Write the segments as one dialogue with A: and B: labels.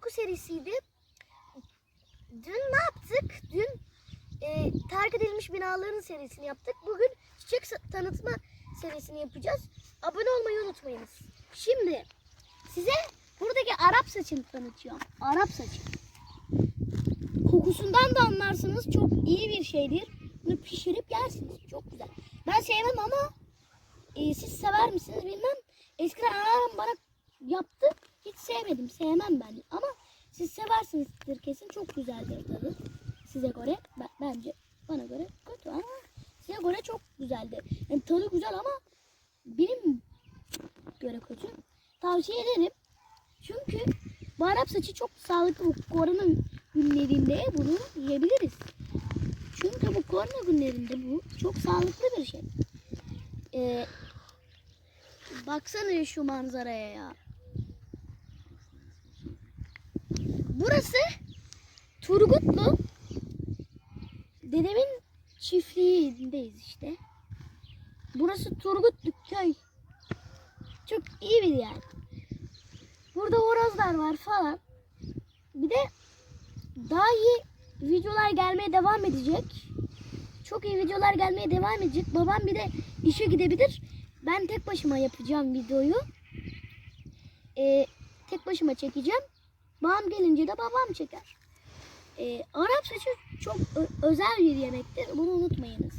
A: korku serisiydi. Dün ne yaptık? Dün e, terk edilmiş binaların serisini yaptık. Bugün çiçek tanıtma serisini yapacağız. Abone olmayı unutmayınız. Şimdi size buradaki Arap saçını tanıtıyorum. Arap saçı. Kokusundan da anlarsınız çok iyi bir şeydir. Bunu pişirip yersiniz. Çok güzel. Ben sevmem ama e, siz sever misiniz bilmem. Hiç sevmedim. Sevmem ben. Ama siz seversinizdir kesin. Çok güzeldir tadı. Size göre ben- bence bana göre kötü ama size göre çok güzeldi. Yani tadı güzel ama benim göre kötü. Tavsiye ederim. Çünkü bu Arap saçı çok sağlıklı. Bu korona günlerinde bunu yiyebiliriz. Çünkü bu korona günlerinde bu çok sağlıklı bir şey. Ee, baksana şu manzaraya ya. Burası Turgutlu. Dedemin çiftliğindeyiz işte. Burası Turgutlu köy. Çok iyi bir yer. Burada horozlar var falan. Bir de daha iyi videolar gelmeye devam edecek. Çok iyi videolar gelmeye devam edecek. Babam bir de işe gidebilir. Ben tek başıma yapacağım videoyu. Ee, tek başıma çekeceğim. Babam gelince de babam çeker. Ee, Arap saçı çok özel bir yemektir. Bunu unutmayınız.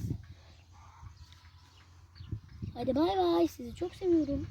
A: Hadi bay bay. Sizi çok seviyorum.